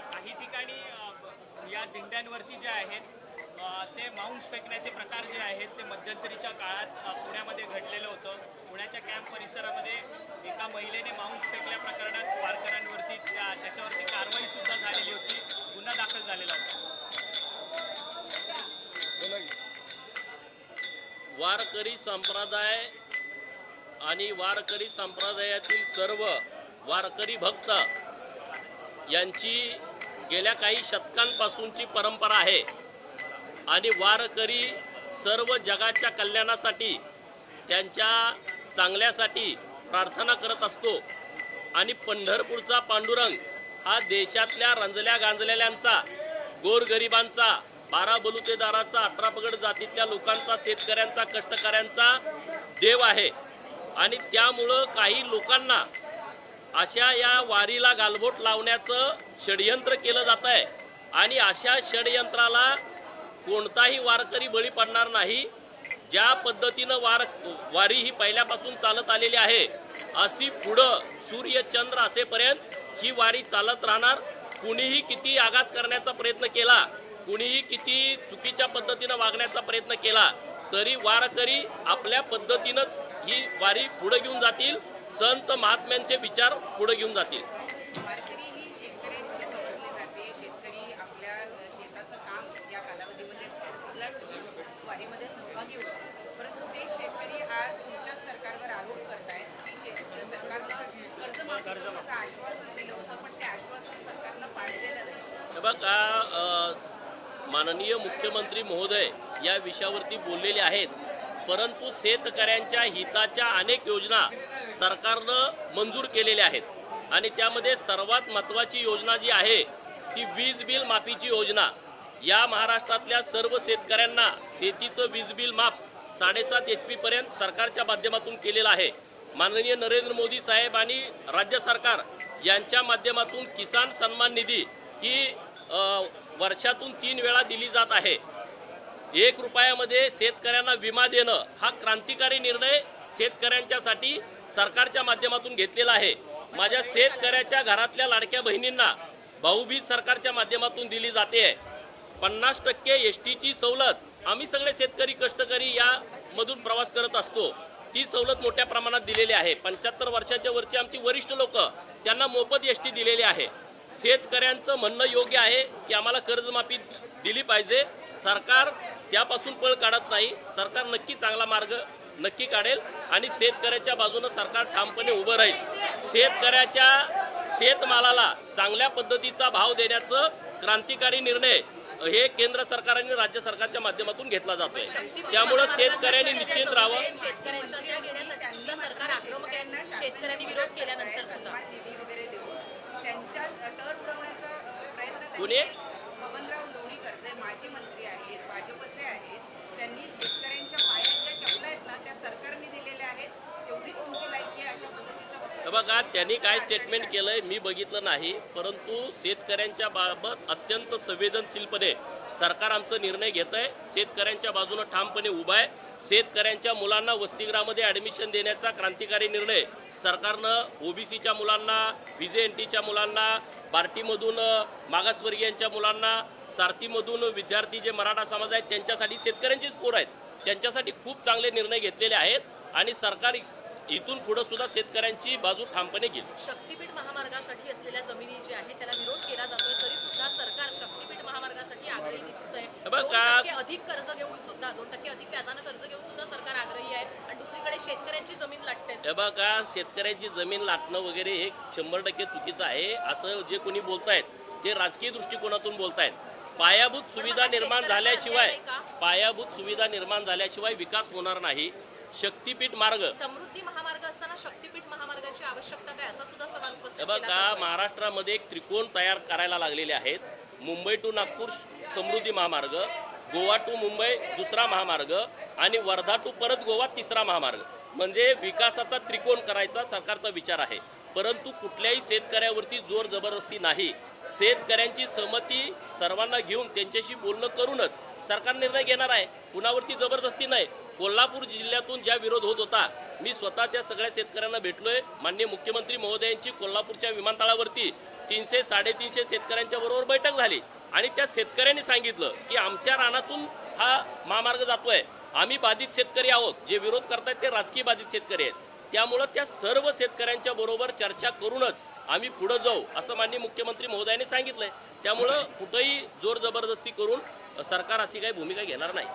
काही ठिकाणी या दिंड्यांवरती जे आहेत ते मांस फेकण्याचे प्रकार जे आहेत ते मध्यंतरीच्या काळात पुण्यामध्ये घडलेलं होतं. पुण्याच्या कॅम्प परिसरामध्ये एका महिलेने मांस फेकल्या प्रकरणात वारकऱ्यांवरती त्या- त्याच्यावरती कारवाई सुद्धा झालेली होती. गुन्हा दाखल झालेला होता. वारकरी संप्रदाय आणि वारकरी संप्रदायातील सर्व वारकरी भक्त यांची गेल्या काही शतकांपासूनची परंपरा आहे. आणि वारकरी सर्व जगाच्या कल्याणासाठी त्यांच्या चांगल्यासाठी प्रार्थना करत असतो. आणि पंढरपूरचा पांडुरंग हा देशातल्या रंजल्या गांजलेल्यांचा गोरगरिबांचा बारा बलुतेदाराचा अठरा पगड जातीतल्या लोकांचा शेतकऱ्यांचा कष्टकऱ्यांचा देव आहे. आणि त्यामुळं काही लोकांना अशा या वारीला गालबोट लावण्याचं षडयंत्र केलं जात आहे. आणि अशा षडयंत्राला कोणताही वारकरी बळी पडणार नाही. ज्या पद्धतीनं वार वारी ही पहिल्यापासून चालत आलेली आहे अशी पुढं सूर्यचंद्र असेपर्यंत ही वारी चालत राहणार. कुणीही किती आघात करण्याचा प्रयत्न केला कुणीही किती चुकीच्या पद्धतीनं वागण्याचा प्रयत्न केला तरी वारकरी आपल्या पद्धतीनंच ही वारी पुढे घेऊन जातील. संत महात्म्यांचे विचार पुढे घेऊन जातील. बघा माननीय मुख्यमंत्री महोदय या विषयावरती बोललेले आहेत. परंतु शेतकऱ्यांच्या हिताच्या अनेक योजना सरकारनं मंजूर केलेल्या आहेत. आणि त्यामध्ये सर्वात महत्त्वाची योजना जी आहे ती वीज बिल माफीची योजना. या महाराष्ट्रातल्या सर्व शेतकऱ्यांना शेतीचं वीज बिल माफ साडेसात एच पी पर्यंत सरकारच्या माध्यमातून केलेलं आहे. माननीय नरेंद्र मोदी साहेब आणि राज्य सरकार यांच्या माध्यमातून किसान सन्मान निधी ही वर्षातून तीन वेळा दिली जात आहे. एक रुपयामध्ये शेतकऱ्यांना विमा देणं हा क्रांतिकारी निर्णय शेतकऱ्यांच्यासाठी सरकारच्या माध्यमातून घेतलेला आहे. माझ्या शेतकऱ्याच्या घरातल्या लाडक्या बहिणींना भाऊबीज सरकारच्या माध्यमातून दिली जाते. आहे पन्नास टक्के एस टीची सवलत आम्ही सगळे शेतकरी कष्टकरी यामधून प्रवास करत असतो. ती सवलत मोठ्या प्रमाणात दिलेली आहे. पंच्याहत्तर वर्षाच्या वरची आमची वरिष्ठ लोक त्यांना मोफत एस टी दिलेली आहे. शेतकऱ्यांचं म्हणणं योग्य आहे की आम्हाला कर्जमाफी दिली पाहिजे. सरकार त्यापासून पळ काढत नाही. सरकार नक्की चांगला मार्ग नक्की काढेल आणि शेतकऱ्याच्या बाजूनं सरकार ठामपणे उभं राहील. शेतकऱ्याच्या शेतमालाला चांगल्या पद्धतीचा भाव देण्याचं क्रांतिकारी निर्णय हे केंद्र सरकार आणि राज्य सरकारच्या माध्यमातून घेतला जातोय. त्यामुळं शेतकऱ्यांनी निश्चित राहावं. शेतकऱ्यांच्या शेतकऱ्यांनी माजी मंत्री आहेत भाजपचे आहेत त्यांनी शेतकऱ्यांच्या पायात ज्या चपला आहेत ना त्या सरकारने दिलेल्या आहेत. एवढी तुमची लायकी आहे अशा पद्धतीचं बघा त्यांनी काय स्टेटमेंट केलंय मी बघितलं नाही परंतु शेतकऱ्यांच्या बाबत अत्यंत संवेदनशीलपणे सरकार आमचा निर्णय घेत आहे शेतकऱ्यांच्या बाजूनं ठामपणे उभा आहे. शेतकऱ्यांच्या मुलांना वसतिगृहामध्ये ॲडमिशन देण्याचा क्रांतिकारी निर्णय सरकारनं ओबीसीच्या मुलांना व्हीजे एन टीच्या मुलांना बार्टीमधून मागासवर्गीयांच्या मुलांना सारथीमधून विद्यार्थी जे मराठा समाज आहेत त्यांच्यासाठी शेतकऱ्यांचीच पोर आहेत. त्यांच्यासाठी खूप चांगले निर्णय घेतलेले आहेत आणि सरकार इथून पुढं सुद्धा शेतकऱ्यांची बाजू ठामपणे घेईल. शक्तीपीठ महामार्गासाठी असलेल्या जमिनी जी आहे त्याला विरोध केला जातोय तरी सुद्धा सरकार शक्तीपीठ महामार्गासाठी आग्रही दिसतंय. अधिक कर्ज घेऊन सुद्धा दोन टक्के अधिक व्याजानं कर्ज घेऊन सुद्धा सरकार आग्रही आहे. दुसरीकडे शेतकऱ्यांची जमीन हे बघा शेतकऱ्याची जमीन लाटणं वगैरे हे शंभर टक्के चुकीचं आहे. असं जे कोणी बोलतायत ते राजकीय दृष्टिकोनातून बोलतायत. पायाभूत सुविधा निर्माण झाल्याशिवाय पायाभूत सुविधा निर्माण झाल्याशिवाय विकास होणार नाही. शक्तीपीठ मार्ग. समृद्धी महामार्ग असताना शक्तीपीठ महामार्गाची आवश्यकता काय? असा सुद्धा सवाल उपस्थित बघा. महाराष्ट्रामध्ये एक त्रिकोण तयार करायला लागलेले आहेत. मुंबई टू नागपूर समृद्धी महामार्ग. गोवा टू मुंबई दुसरा महामार्ग आणि वर्धा टू परत गोवा तिसरा महामार्ग. म्हणजे विकासाचा त्रिकोण करायचा सरकारचा विचार आहे. परंतु कुठल्याही शेतकऱ्यावरती जोर जबरदस्ती नाही. शेतकऱ्यांची सहमती सर्वांना घेऊन त्यांच्याशी बोलणं करूनच सरकार निर्णय घेणार आहे. कुणावरती जबरदस्ती नाही. कोल्हापूर जिल्ह्यातून ज्या विरोध होत होता मी स्वतः त्या सगळ्या शेतकऱ्यांना भेटलोय. माननीय मुख्यमंत्री महोदयांची कोल्हापूरच्या विमानतळावरती. तीनशे साडेतीनशे शेतकऱ्यांच्या बरोबर बैठक झाली. आणि त्या शेतकऱ्यांनी सांगितलं की आमच्या रानातून हा महामार्ग जातोय. आम्ही बाधित शेतकरी आहोत. जे विरोध करतायत ते राजकीय बाधित शेतकरी आहेत. त्यामुळं त्या सर्व शेतकऱ्यांच्या बरोबर चर्चा करूनच आम्ही पुढे जाऊ असं माननीय मुख्यमंत्री महोदयाने सांगितलंय. त्यामुळं कुठंही जोर जबरदस्ती करून सरकार अशी काही भूमिका घेणार नाही.